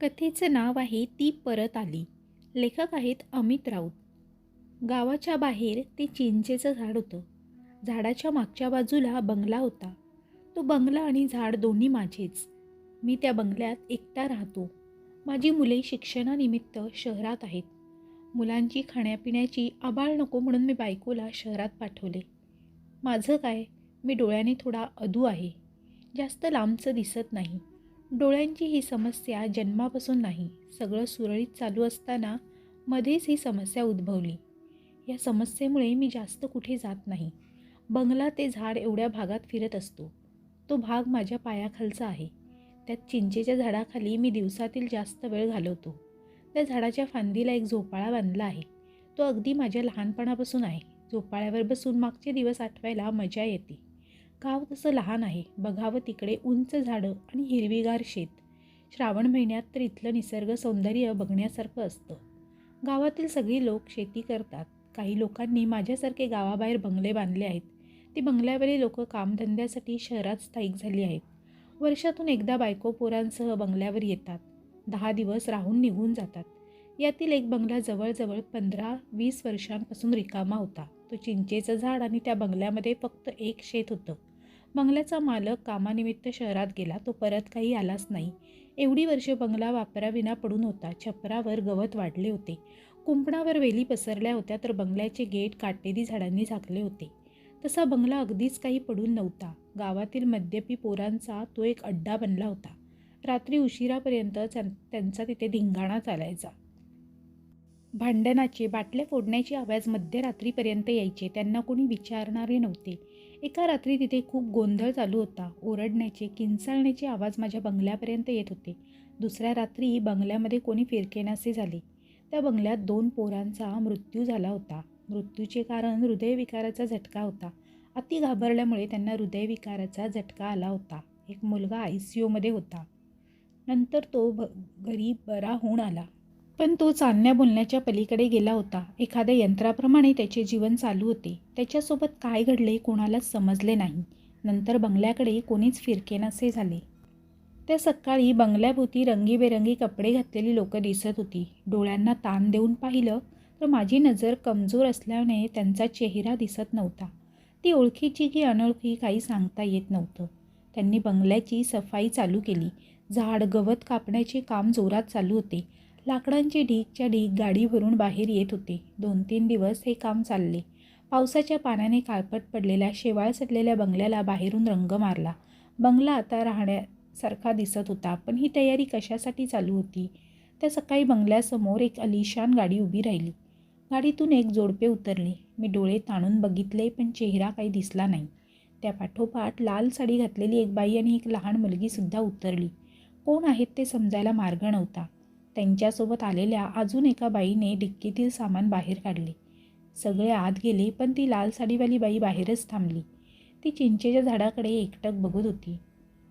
कथेचं नाव आहे ती परत आली. लेखक आहेत अमित राऊत. गावाच्या बाहेर ते चिंचेचं झाड होतं. झाडाच्या मागच्या बाजूला बंगला होता. तो बंगला आणि झाड दोन्ही माझेच. मी त्या बंगल्यात एकटा राहतो. माझी मुले शिक्षणानिमित्त शहरात आहेत. मुलांची खाण्यापिण्याची आबाळ नको म्हणून मी बायकोला शहरात पाठवले. माझं काय? मी डोळ्याने थोडा अधू आहे. जास्त लांबचं दिसत नाही. डोळ्यांची ही समस्या जन्मापासून नाही सगळं सुरळीत चालू असताना मध्येच ही समस्या उद्भवली. या समस्येमुळे मी जास्त कुठे जात नाही. बंगला ते झाड एवढ्या भागात फिरत असतो. तो भाग माझ्या पायाखालचा आहे. त्यात चिंचेच्या झाडाखाली मी दिवसातील जास्त वेळ घालवतो. त्या झाडाच्या फांदीला एक झोपाळा बांधला आहे. तो अगदी माझ्या लहानपणापासून आहे. झोपाळ्यावर बसून मागचे दिवस आठवायला मजा येते. गाव तसं लहान आहे. बघावं तिकडे उंच झाडं आणि हिरवीगार शेत. श्रावण महिन्यात तर इथलं निसर्ग सौंदर्य बघण्यासारखं असतं. गावातील सगळी लोक शेती करतात. काही लोकांनी माझ्यासारखे गावाबाहेर बंगले बांधले आहेत. ती बंगल्यावरील लोक कामधंद्यासाठी शहरात स्थायिक झाली आहेत. वर्षातून एकदा बायको पोरांसह बंगल्यावर येतात. दहा दिवस राहून निघून जातात. यातील एक बंगला जवळजवळ पंधरा वीस वर्षांपासून रिकामा होता. तो चिंचेचं झाड आणि त्या बंगल्यामध्ये फक्त एक शेत होतं. बंगल्याचा मालक कामानिमित्त शहरात गेला तो परत काही आलाच नाही. एवढी वर्ष बंगला वापराविना पडून होता छपरावर गवत वाढले होते. कुंपणावर वेली पसरल्या होत्या तर बंगल्याचे गेट काटेरी झाडांनी झाकले होते. तसा बंगला अगदीच काही पडून नव्हता. गावातील मद्यपी पोरांचा तो एक अड्डा बनला होता. रात्री उशिरापर्यंत त्यांचा तिथे धिंगाणा चालायचा. भांडणाचे बाटल्या फोडण्याचे आवाज मध्यरात्रीपर्यंत यायचे. त्यांना कोणी विचारणारे नव्हते. एका रात्री तिथे खूप गोंधळ चालू होता. ओरडण्याचे किंचाळण्याचे आवाज माझ्या बंगल्यापर्यंत येत होते. दुसऱ्या रात्री बंगल्यामध्ये कोणी फिरकेनासे झाले. त्या बंगल्यात दोन पोरांचा मृत्यू झाला होता. मृत्यूचे कारण हृदयविकाराचा झटका होता. अति घाबरल्यामुळे त्यांना हृदयविकाराचा झटका आला होता. एक मुलगा आय सी यूमध्ये होता. नंतर तो भ घरी बरा होऊन आला. पण तो चालण्या बोलण्याच्या पलीकडे गेला होता. एखाद्या यंत्राप्रमाणे त्याचे जीवन चालू होते. त्याच्यासोबत काय घडले कोणालाच समजले नाही. नंतर बंगल्याकडे कोणीच फिरकेनासे झाले. त्या सकाळी बंगल्याभोवती रंगीबेरंगी कपडे घातलेली लोकं दिसत होती. डोळ्यांना ताण देऊन पाहिलं तर माझी नजर कमजोर असल्याने त्यांचा चेहरा दिसत नव्हता. ती ओळखीची की अनोळखी काही सांगता येत नव्हतं. त्यांनी बंगल्याची सफाई चालू केली. झाड गवत कापण्याचे काम जोरात चालू होते. लाकडांची ढीकच्या ढीक गाडी भरून बाहेर येत होते. दोन तीन दिवस हे काम चालले. पावसाच्या पाण्याने काळपट पडलेल्या शेवाळ सडलेल्या बंगल्याला बाहेरून रंग मारला. बंगला आता राहण्यासारखा दिसत होता पण ही तयारी कशासाठी चालू होती? त्या सकाळी बंगल्यासमोर एक अलिशान गाडी उभी राहिली. गाडीतून एक जोडपे उतरले. मी डोळे ताणून बघितले पण चेहरा काही दिसला नाही. त्या पाठोपाठ लाल साडी घातलेली एक बाई आणि एक लहान मुलगीसुद्धा उतरली. कोण आहेत ते समजायला मार्ग नव्हता. त्यांच्यासोबत आलेल्या अजून एका बाईने डिक्कीतील सामान बाहेर काढले. सगळे आत गेले पण ती लाल साडीवाली बाई बाहेरच थांबली. ती चिंचेच्या झाडाकडे एकटक बघत होती.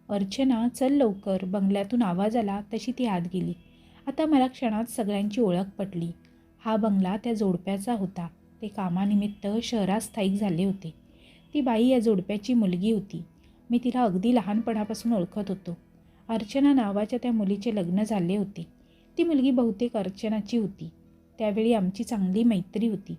अर्चना चल लवकर. बंगल्यातून आवाज आला तशी ती आत गेली. आता मला क्षणात सगळ्यांची ओळख पटली. हा बंगला त्या जोडप्याचा होता. ते कामानिमित्त शहरात स्थायिक झाले होते. ती बाई या जोडप्याची मुलगी होती. मी तिला अगदी लहानपणापासून ओळखत होतो. अर्चना नावाच्या त्या मुलीचे लग्न झाले होते. ती मुलगी बहुतेक अर्चनाची होती. त्यावेळी आमची चांगली मैत्री होती.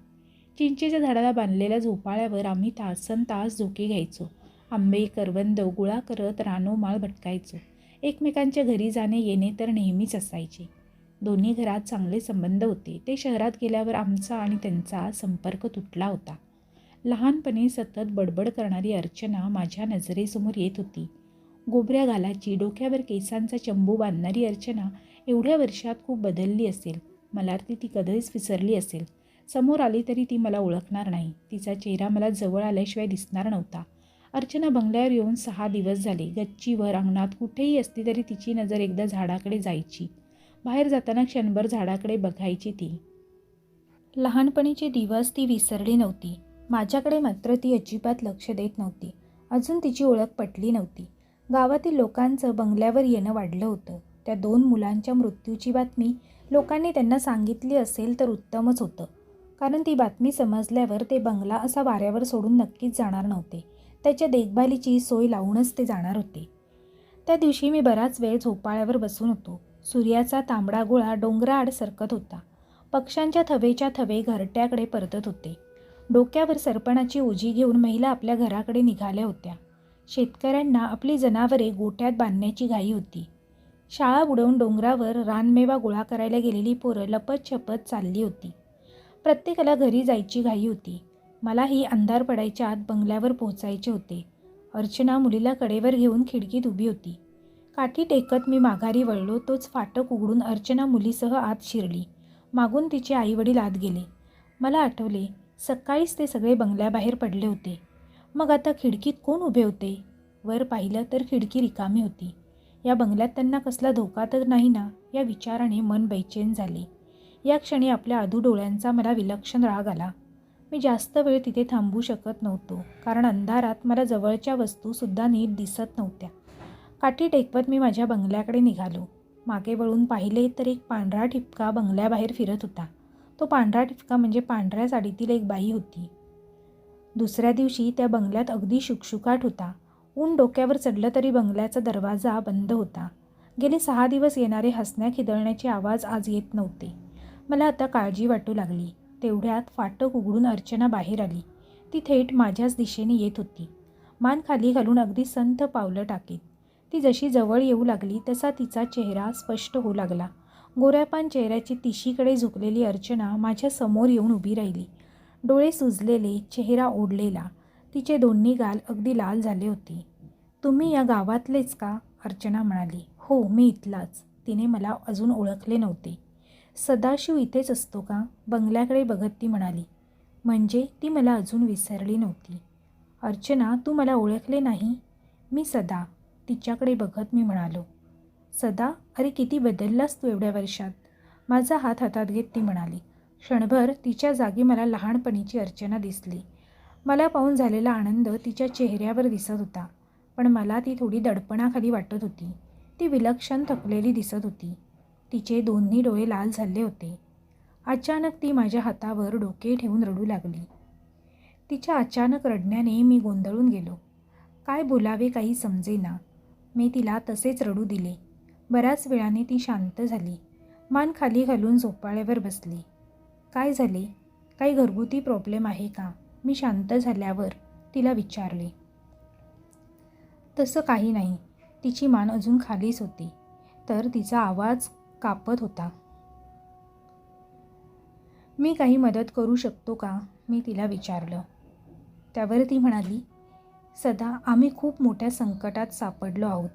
चिंचेच्या झाडाला बांधलेल्या झोपाळ्यावर आम्ही तासन तास झोके घ्यायचो. आंबे करवंद गोळा करत रानोमाळ भटकायचो. एकमेकांच्या घरी जाणे येणे तर नेहमीच असायचे. दोन्ही घरात चांगले संबंध होते. ते शहरात गेल्यावर आमचा आणि त्यांचा संपर्क तुटला होता. लहानपणी सतत बडबड करणारी अर्चना माझ्या नजरेसमोर येत होती. गोबऱ्या घालाची डोक्यावर केसांचा चंबू बांधणारी अर्चना एवढ्या वर्षात खूप बदलली असेल. मला ती ती कधीच विसरली असेल. समोर आली तरी ती मला ओळखणार नाही. तिचा चेहरा मला जवळ आल्याशिवाय दिसणार नव्हता. अर्चना बंगल्यावर येऊन सहा दिवस झाले. गच्चीवर अंगणात कुठेही असती तरी तिची नजर एकदा झाडाकडे जायची. बाहेर जाताना क्षणभर झाडाकडे बघायची ती. लहानपणीचे दिवस ती विसरली नव्हती. माझ्याकडे मात्र ती अजिबात लक्ष देत नव्हती. अजून तिची ओळख पटली नव्हती. गावातील लोकांचं बंगल्यावर येणं वाढलं होतं. त्या दोन मुलांच्या मृत्यूची बातमी लोकांनी त्यांना सांगितली असेल तर उत्तमच होतं. कारण ती बातमी समजल्यावर ते बंगला असा वाऱ्यावर सोडून नक्कीच जाणार नव्हते. त्याच्या देखभालीची सोय लावूनच ते जाणार होते. त्या दिवशी मी बराच वेळ झोपाळ्यावर बसून होतो. सूर्याचा तांबडा गोळा डोंगराआड सरकत होता. पक्ष्यांच्या थवेच्या थवे घरट्याकडे परतत होते. डोक्यावर सरपणाची ओझी घेऊन महिला आपल्या घराकडे निघाल्या होत्या. शेतकऱ्यांना आपली जनावरे गोठ्यात बांधण्याची घाई होती. शाळा बुडवून डोंगरावर रानमेवा गोळा करायला गेलेली पोरं लपत छपत चालली होती. प्रत्येकाला घरी जायची घाई होती. मलाही अंधार पडायच्या आत बंगल्यावर पोहोचायचे होते. अर्चना मुलीला कडेवर घेऊन खिडकीत उभी होती. काठी टेकत मी माघारी वळलो तोच फाटक उघडून अर्चना मुलीसह आत शिरली. मागून तिचे आईवडील आत गेले. मला आठवले सकाळीच ते सगळे बंगल्याबाहेर पडले होते. मग आता खिडकीत कोण उभे होते? वर पाहिलं तर खिडकी रिकामी होती. या बंगल्यात त्यांना कसला धोका तर नाही ना? या विचाराने मन बेचैन झाले. या क्षणी आपल्या अधू डोळ्यांचा मला विलक्षण राग आला. मी जास्त वेळ तिथे थांबू शकत नव्हतो कारण अंधारात मला जवळच्या वस्तूसुद्धा नीट दिसत नव्हत्या. काठी टेकवत मी माझ्या बंगल्याकडे निघालो. मागे वळून पाहिले तर एक पांढरा ठिपका बंगल्याबाहेर फिरत होता. तो पांढरा ठिपका म्हणजे पांढऱ्या साडीतील एक बाई होती. दुसऱ्या दिवशी त्या बंगल्यात अगदी शुकशुकाट होता. ऊन डोक्यावर चढलं तरी बंगल्याचा दरवाजा बंद होता. गेले सहा दिवस येणारे हसण्या खिदळण्याचे आवाज आज येत नव्हते. मला आता काळजी वाटू लागली. तेवढ्यात फाटक उघडून अर्चना बाहेर आली. ती थेट माझ्याच दिशेने येत होती. मान खाली घालून अगदी संथ पावलं टाकीत. ती जशी जवळ येऊ लागली तसा तिचा चेहरा स्पष्ट होऊ लागला. गोऱ्यापान चेहऱ्याची तिशीकडे झुकलेली अर्चना माझ्यासमोर येऊन उभी राहिली. डोळे सुजलेले चेहरा ओढलेला. तिचे दोन्ही गाल अगदी लाल झाले होते. तुम्ही या गावातलेच का? अर्चना म्हणाली. हो मी इथलाच. तिने मला अजून ओळखले नव्हते. सदाशिव इथेच असतो का? बंगल्याकडे बघत ती म्हणाली. म्हणजे ती मला अजून विसरली नव्हती. अर्चना तू मला ओळखले नाही? मी सदा. तिच्याकडे बघत मी म्हणालो. सदा? अरे किती बदललास तू एवढ्या वर्षात. माझा हात हातात घेत ती म्हणाली. क्षणभर तिच्या जागी मला लहानपणीची अर्चना दिसली. मला पाहून झालेला आनंद तिच्या चेहऱ्यावर दिसत होता पण मला ती थोडी दडपणाखाली वाटत होती. ती विलक्षण थकलेली दिसत होती. तिचे दोन्ही डोळे लाल झाले होते. अचानक ती माझ्या हातावर डोके ठेवून रडू लागली. तिच्या अचानक रडण्याने मी गोंधळून गेलो. काय बोलावे काही समजेना. मी तिला तसेच रडू दिले. बऱ्याच वेळाने ती शांत झाली. मान खाली घालून झोपाळ्यावर बसली. काय झाले? काही घरगुती प्रॉब्लेम आहे का? मी शांत झाल्यावर तिला विचारले. तसं काही नाही. तिची मान अजून खालीच होती. तर तिचा आवाज कापत होता. मी काही मदत करू शकतो का? मी तिला विचारलं. त्यावर ती म्हणाली सदा आम्ही खूप मोठ्या संकटात सापडलो आहोत.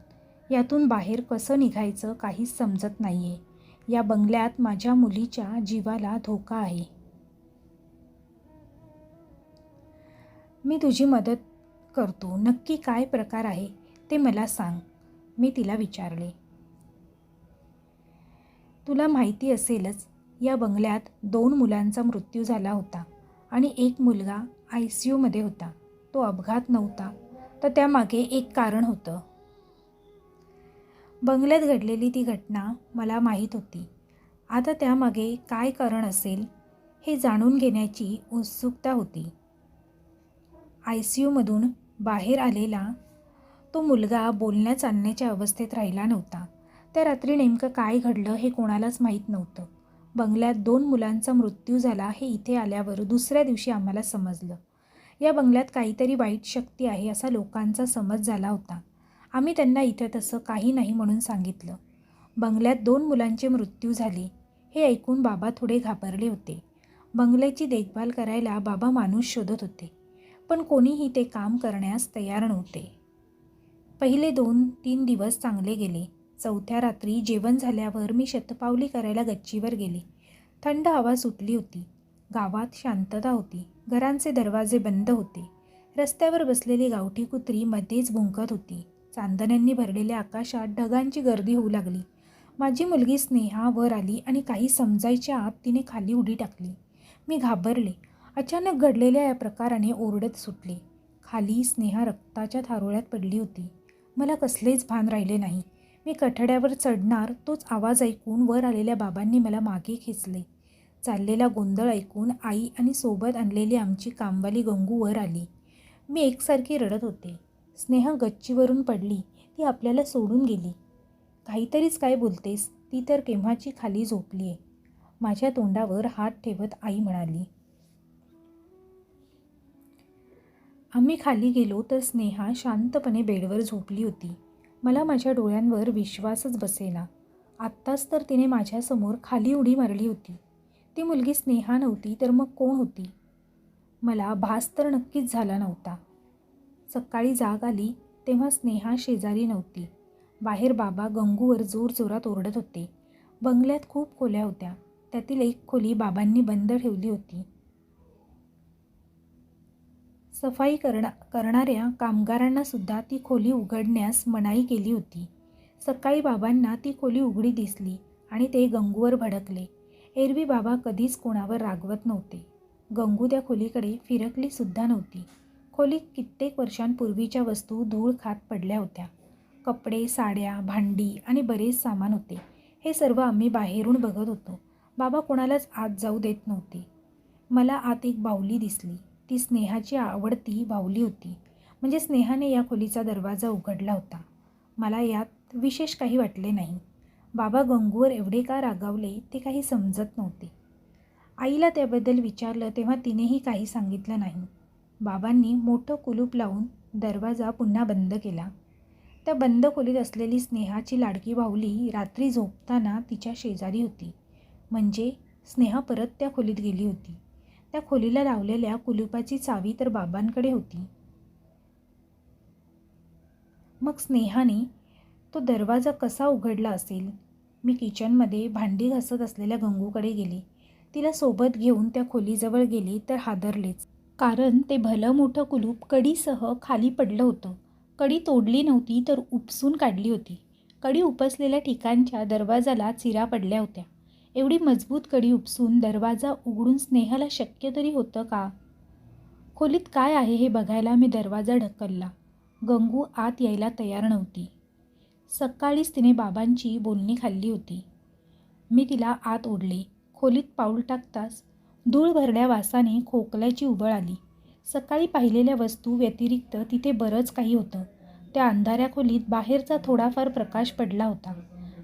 यातून बाहेर कसं निघायचं काहीच समजत नाही आहे या बंगल्यात माझ्या मुलीच्या जीवाला धोका आहे. मी तुझी मदत करतो. नक्की काय प्रकार आहे ते मला सांग. मी तिला विचारले. तुला माहिती असेलच या बंगल्यात दोन मुलांचा मृत्यू झाला होता आणि एक मुलगा आय सी यूमध्ये होता. तो अपघात नव्हता तर त्यामागे एक कारण होतं. बंगल्यात घडलेली ती घटना मला माहीत होती. आता त्यामागे काय कारण असेल हे जाणून घेण्याची उत्सुकता होती. आय सी यूमधून बाहेर आलेला तो मुलगा बोलण्या चालण्याच्या अवस्थेत राहिला नव्हता. त्या रात्री नेमकं काय घडलं हे कोणालाच माहीत नव्हतं. बंगल्यात दोन मुलांचा मृत्यू झाला हे इथे आल्यावर दुसऱ्या दिवशी आम्हाला समजलं. या बंगल्यात काहीतरी वाईट शक्ती आहे असा लोकांचा समज झाला होता. आम्ही त्यांना इथं तसं काही नाही म्हणून सांगितलं. बंगल्यात दोन मुलांचे मृत्यू झाले हे ऐकून बाबा थोडे घाबरले होते. बंगल्याची देखभाल करायला बाबा माणूस शोधत होते. पण कोणीही ते काम करण्यास तयार नव्हते. पहिले दोन तीन दिवस चांगले गेले. चौथ्या रात्री जेवण झाल्यावर मी शतपावली करायला गच्चीवर गेले. थंड हवा सुटली होती. गावात शांतता होती. घरांचे दरवाजे बंद होते. रस्त्यावर बसलेली गावठी कुत्री मध्येच भुंकत होती. चांदण्यांनी भरलेल्या आकाशात ढगांची गर्दी होऊ लागली. माझी मुलगी स्नेहा वर आली आणि काही समजायच्या आत तिने खाली उडी टाकली. मी घाबरले. अचानक घडलेल्या या प्रकाराने ओरडत सुटले. खाली स्नेहा रक्ताच्या थारोळ्यात पडली होती. मला कसलेच भान राहिले नाही. मी कठड्यावर चढणार तोच आवाज ऐकून वर आलेल्या बाबांनी मला मागे खेचले. चाललेला गोंधळ ऐकून आई आणि सोबत आणलेली आमची कामवाली गंगू वर आली. मी एकसारखी रडत होते. स्नेहा गच्चीवरून पडली. ती आपल्याला सोडून गेली. काहीतरीच काय बोलतेस? ती तर केव्हाची खाली झोपली आहे माझ्या तोंडावर हात ठेवत आई म्हणाली. आम्ही खाली गेलो तर स्नेहा शांतपणे बेडवर झोपली होती. मला माझ्या डोळ्यांवर विश्वासच बसेना. आत्ताच तर तिने माझ्यासमोर खाली उडी मारली होती. ती मुलगी स्नेहा नव्हती तर मग कोण होती? मला भास तर नक्कीच झाला नव्हता. सकाळी जाग आली तेव्हा स्नेहा शेजारी नव्हती. बाहेर बाबा गंगूवर जोरजोरात ओरडत होते. बंगल्यात खूप खोल्या होत्या. त्यातील एक खोली बाबांनी बंद ठेवली होती. सफाई करणा करणाऱ्या कामगारांनासुद्धा ती खोली उघडण्यास मनाई केली होती. सकाळी बाबांना ती खोली उघडी दिसली आणि ते गंगूवर भडकले. एरवी बाबा कधीच कोणावर रागवत नव्हते. गंगू त्या खोलीकडे फिरकलीसुद्धा नव्हती. खोलीत कित्येक वर्षांपूर्वीच्या वस्तू धूळ खात पडल्या होत्या. कपडे साड्या भांडी आणि बरेच सामान होते. हे सर्व आम्ही बाहेरून बघत होतो. बाबा कोणालाच आत जाऊ देत नव्हते. मला आत एक बाहुली दिसली. ती स्नेहाची आवडती बाहुली होती. म्हणजे स्नेहाने या खोलीचा दरवाजा उघडला होता. मला यात विशेष काही वाटले नाही. बाबा गंगूवर एवढे का रागावले ते काही समजत नव्हते. आईला त्याबद्दल विचारलं तेव्हा तिनेही काही सांगितलं नाही. बाबांनी मोठं कुलूप लावून दरवाजा पुन्हा बंद केला. त्या बंद खोलीत असलेली स्नेहाची लाडकी बाहुली रात्री झोपताना तिच्या शेजारी होती. म्हणजे स्नेहा परत त्या खोलीत गेली होती. त्या खोलीला लावलेल्या कुलुपाची चावी तर बाबांकडे होती. मग स्नेहाने तो दरवाजा कसा उघडला असेल? मी किचनमध्ये भांडी घासत असलेल्या गंगूकडे गेले. तिला सोबत घेऊन त्या खोलीजवळ गेले तर हादरलेच. कारण ते भलं मोठं कुलूप कडीसह खाली पडलं होतं. कडी तोडली नव्हती तर उपसून काढली होती. कडी उपसलेल्या ठिकाणच्या दरवाजाला चिरा पडल्या होत्या. एवढी मजबूत कडी उपसून दरवाजा उघडून स्नेहाला शक्य तरी होतं का? खोलीत काय आहे हे बघायला मी दरवाजा ढकलला. गंगू आत यायला तयार नव्हती. सकाळीच तिने बाबांची बोलणी खाल्ली होती. मी तिला आत ओढले. खोलीत पाऊल टाकताच धूळ भरल्या वासाने खोकल्याची उबळ आली. सकाळी पाहिलेल्या वस्तू व्यतिरिक्त तिथे बरंच काही होतं. त्या अंधाऱ्या खोलीत बाहेरचा थोडाफार प्रकाश पडला होता.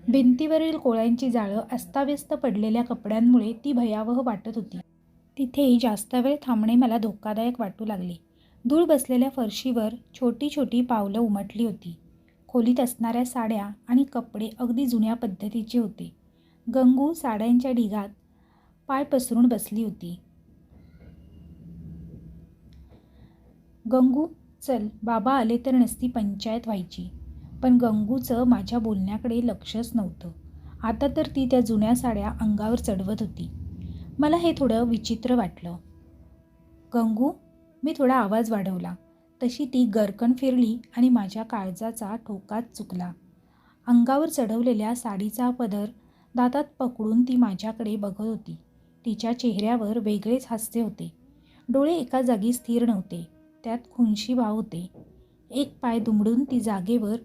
भिंतीवरील कोळ्यांची जाळं अस्ताव्यस्त पडलेल्या कपड्यांमुळे ती भयावह वाटत होती. तिथे जास्त वेळ थांबणे मला धोकादायक वाटू लागले. धूळ बसलेल्या फरशीवर छोटी छोटी पावलं उमटली होती. खोलीत असणाऱ्या साड्या आणि कपडे अगदी जुन्या पद्धतीचे होते. गंगू साड्यांच्या ढिगात पाय पसरून बसली होती. गंगू चल बाबा आले तर नसती पंचायत व्हायची. पण गंगूचं माझ्या बोलण्याकडे लक्षच नव्हतं. आता तर ती त्या जुन्या साड्या अंगावर चढवत होती. मला हे थोडं विचित्र वाटलं. गंगू मी थोडा आवाज वाढवला. तशी ती गरकन फिरली आणि माझ्या काळजाचा ठोकाच चुकला. अंगावर चढवलेल्या साडीचा पदर दातात पकडून ती माझ्याकडे बघत होती. तिच्या चेहऱ्यावर वेगळेच हास्य होते. डोळे एका जागी स्थिर नव्हते. त्यात खुनशी भाव होते. एक पाय दुमडून ती जागेवर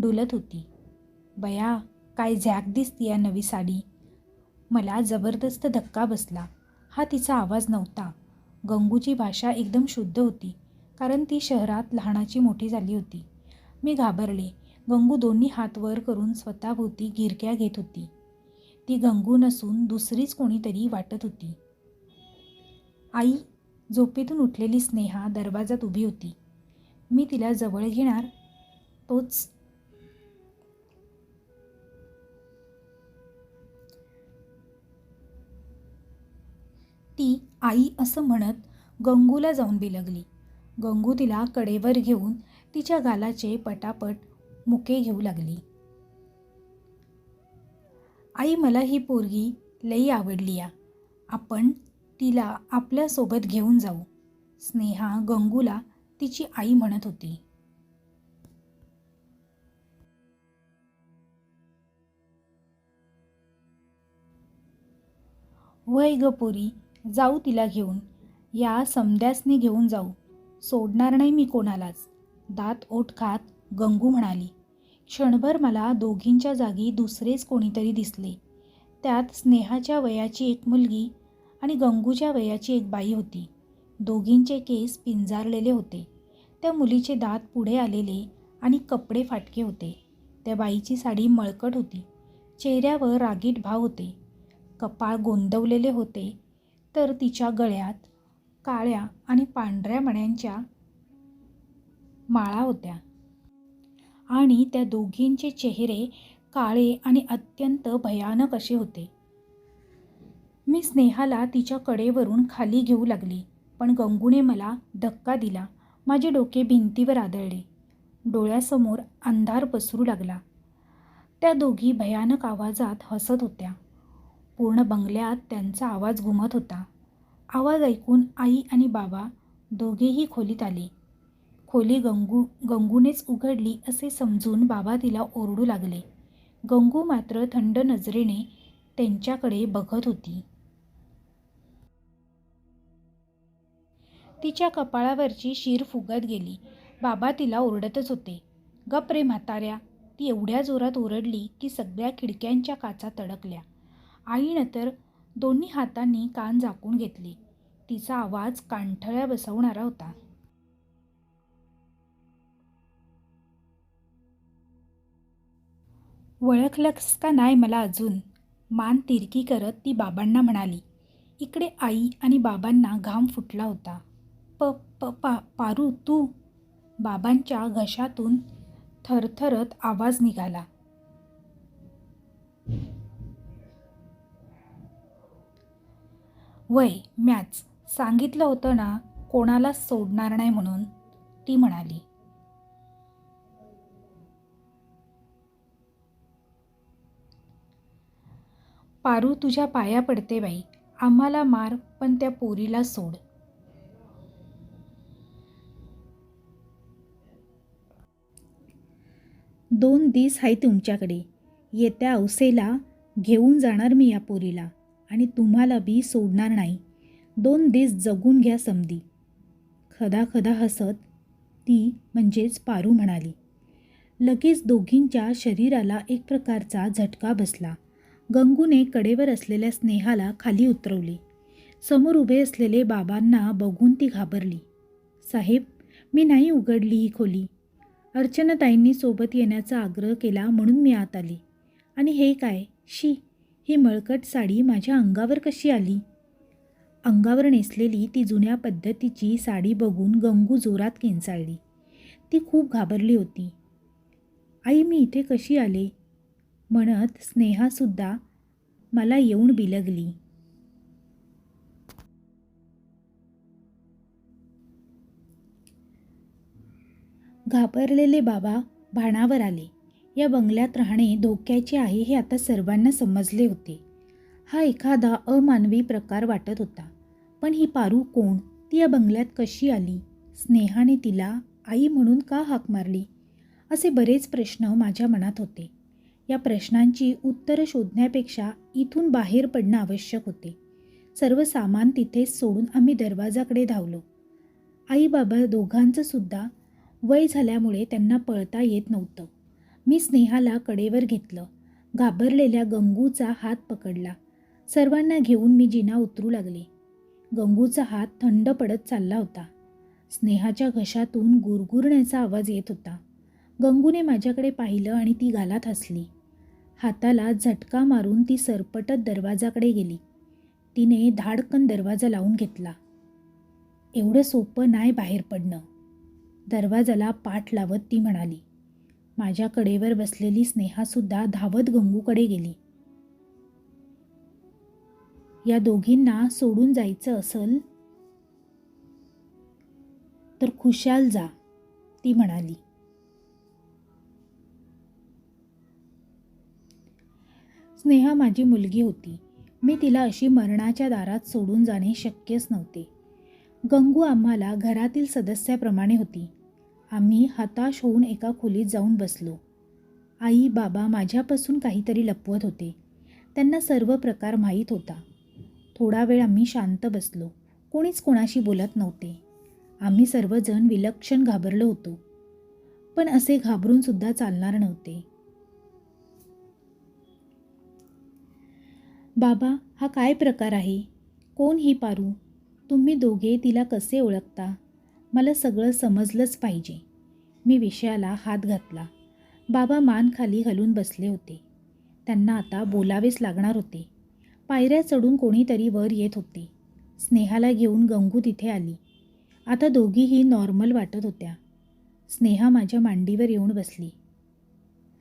डुलत होती. बया काय झॅक दिसती या नवी साडी? मला जबरदस्त धक्का बसला. हा तिचा आवाज नव्हता. गंगूची भाषा एकदम शुद्ध होती कारण ती शहरात लहानाची मोठी झाली होती. मी घाबरले. गंगू दोन्ही हात वर करून स्वतःभोवती गिरक्या घेत होती. ती गंगू नसून दुसरीच कोणीतरी वाटत होती. आई झोपेतून उठलेली स्नेहा दरवाजात उभी होती. मी तिला जवळ घेणार? तोच ती आई असं म्हणत गंगूला जाऊन बिलगली. गंगू तिला कडेवर घेऊन तिच्या गालाचे पटापट मुके घेऊ लागली. आई मला ही पोरगी लई आवडली या. आपण तिला आपल्यासोबत घेऊन जाऊ स्नेहा गंगूला तिची आई म्हणत होती. वय ग पोरी जाऊ तिला घेऊन. या समद्यासनी घेऊन जाऊ. सोडणार नाही मी कोणालाच. दात ओठ खात गंगू म्हणाली. क्षणभर मला दोघींच्या जागी दुसरेच कोणीतरी दिसले. त्यात स्नेहाच्या वयाची एक मुलगी आणि गंगूच्या वयाची एक बाई होती. दोघींचे केस पिंजारलेले होते. त्या मुलीचे दात पुढे आलेले आणि कपडे फाटके होते. त्या बाईची साडी मळकट होती. चेहऱ्यावर रागीट भाव होते. कपाळ गोंदवलेले होते. तर तिच्या गळ्यात काळ्या आणि पांढऱ्या मण्यांच्या माळा होत्या. आणि त्या दोघींचे चेहरे काळे आणि अत्यंत भयानक असे होते. मी स्नेहाला तिच्या कडेवरून खाली घेऊ लागली पण गंगूने मला धक्का दिला. माझे डोके भिंतीवर आदळले. डोळ्यासमोर अंधार पसरू लागला. त्या दोघी भयानक आवाजात हसत होत्या. पूर्ण बंगल्यात त्यांचा आवाज घुमत होता. आवाज ऐकून आई आणि बाबा दोघेही खोलीत आले. खोली गंगू गंगूनेच उघडली असे समजून बाबा तिला ओरडू लागले. गंगू मात्र थंड नजरेने त्यांच्याकडे बघत होती. तिच्या कपाळावरची शीर फुगत गेली. बाबा तिला ओरडतच होते. गप रे म्हाताऱ्या ती एवढ्या जोरात ओरडली की सगळ्या खिडक्यांच्या काचा तडकल्या. आईनं तर दोन्ही हातांनी कान झाकून घेतले. तिचा आवाज कांठळ्या बसवणारा होता. ओळखलंस का नाही मला अजून मान तिरकी करत ती बाबांना म्हणाली. इकडे आई आणि बाबांना घाम फुटला होता. प प पा पारू तू बाबांच्या घशातून थरथरत आवाज निघाला. वय मॅच सांगितलं होतं ना कोणालाच सोडणार नाही म्हणून. ती म्हणाली. पारू तुझ्या पाया पडते बाई. आम्हाला मार पण त्या पोरीला सोड. दोन दिस आहे तुमच्याकडे. येत्या औसेला घेऊन जाणार मी या पोरीला. आणि तुम्हाला बी सोडणार नाही. दोन दिस जगून घ्या समधी. खदा खदा हसत ती म्हणजेच पारू म्हणाली. लगेच दोघींच्या शरीराला एक प्रकारचा झटका बसला. गंगूने कडेवर असलेल्या स्नेहाला खाली उतरवले. समोर उभे असलेले बाबांना बघून ती घाबरली. साहेब मी नाही उघडली ही खोली. अर्चनाताईंनी सोबत येण्याचा आग्रह केला म्हणून मी आत आली. आणि हे काय? शी ही मळकट साडी माझ्या अंगावर कशी आली? अंगावर नेसलेली ती जुन्या पद्धतीची साडी बघून गंगू जोरात किंचाळली ती खूप घाबरली होती. आई मी इथे कशी आले? म्हणत स्नेहासुद्धा मला येऊन बिलगली. घाबरलेले बाबा भाणावर आले. या बंगल्यात राहणे धोक्याचे आहे हे आता सर्वांना समजले होते. हा एखादा अमानवी प्रकार वाटत होता. पण ही पारू कोण? ती या बंगल्यात कशी आली? स्नेहाने तिला आई म्हणून का हाक मारली? असे बरेच प्रश्न माझ्या मनात होते. या प्रश्नांची उत्तरं शोधण्यापेक्षा इथून बाहेर पडणं आवश्यक होते. सर्व सामान तिथेच सोडून आम्ही दरवाजाकडे धावलो. आईबाबा दोघांचंसुद्धा वय झाल्यामुळे त्यांना पळता येत नव्हतं. मी स्नेहाला कडेवर घेतलं. घाबरलेल्या गंगूचा हात पकडला. सर्वांना घेऊन मी जिना उतरू लागले. गंगूचा हात थंड पडत चालला होता. स्नेहाच्या घशातून गुरगुरण्याचा आवाज येत होता. गंगूने माझ्याकडे पाहिलं आणि ती गालात हसली. हाताला झटका मारून ती सरपटत दरवाजाकडे गेली. तिने धाडकन दरवाजा लावून घेतला. एवढं सोपं नाही बाहेर पडणं. दरवाजाला पाठ लावत ती म्हणाली माझ्या कडेवर बसलेली स्नेहासुद्धा धावत गंगूकडे गेली. या दोघींना सोडून जायचं असल तर खुशाल जा ती म्हणाली. स्नेहा माझी मुलगी होती. मी तिला अशी मरणाच्या दारात सोडून जाणे शक्यच नव्हते. गंगू आम्हाला घरातील सदस्याप्रमाणे होती. आम्ही हताश होऊन एका खोलीत जाऊन बसलो. आई बाबा माझ्यापासून काहीतरी लपवत होते. त्यांना सर्व प्रकार माहीत होता. थोडा वेळ आम्ही शांत बसलो. कोणीच कोणाशी बोलत नव्हते. आम्ही सर्वजण विलक्षण घाबरलो होतो. पण असे घाबरूनसुद्धा चालणार नव्हते. बाबा हा काय प्रकार आहे? कोण ही पारू? तुम्ही दोघे तिला कसे ओळखता? मला सगळं समजलंच पाहिजे. मी विषयाला हात घातला. बाबा मान खाली घालून बसले होते. त्यांना आता बोलावेच लागणार होते. पायऱ्या चढून कोणीतरी वर येत होते. स्नेहाला घेऊन गंगू तिथे आली. आता दोघीही नॉर्मल वाटत होत्या. स्नेहा माझ्या मांडीवर येऊन बसली.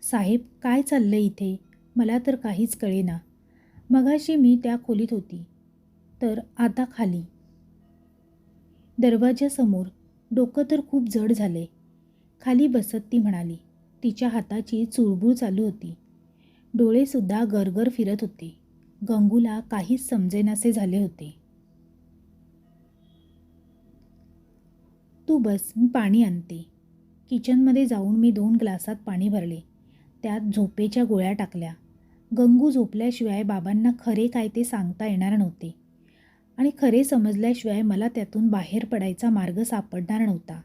साहेब काय चाललं इथे? मला तर काहीच कळेना. मगाशी मी त्या खोलीत होती. तर आता खाली. दरवाजासमोर डोकं तर खूप जड झाले. खाली बसत ती म्हणाली तिच्या हाताची चुळबुळ चालू होती. डोळेसुद्धा गरगर फिरत होते. गंगूला काहीच समजेनासे झाले होते. तू बस मी पाणी आणते. किचनमध्ये जाऊन मी दोन ग्लासात पाणी भरले. त्यात झोपेच्या गोळ्या टाकल्या. गंगू झोपल्याशिवाय बाबांना खरे काय ते सांगता येणार नव्हते. आणि खरे समजल्याशिवाय मला त्यातून बाहेर पडायचा मार्ग सापडणार नव्हता.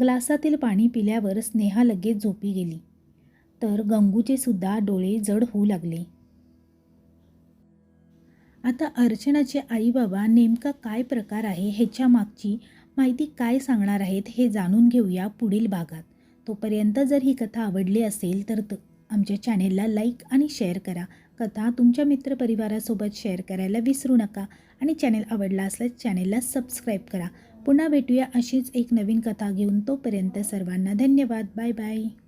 ग्लासातील पाणी पिल्यावर स्नेहा लगेच झोपी गेली. तर गंगूचे सुद्धा डोळे जड होऊ लागले. आता अर्चनाचे आई बाबा नेमका काय प्रकार आहे ह्याच्या मागची माहिती काय सांगणार आहेत हे जाणून घेऊया पुढील भागात. तोपर्यंत जर ही कथा आवडली असेल तर त आमच्या चॅनेलला लाईक आणि शेअर करा. कथा तुमच्या मित्रपरिवारासोबत शेअर करायला विसरू नका. आणि चॅनेल आवडला असल्यास चॅनेलला सबस्क्राईब करा. पुन्हा भेटूया अशीच एक नवीन कथा घेऊन तोपर्यंत सर्वांना धन्यवाद. Bye bye.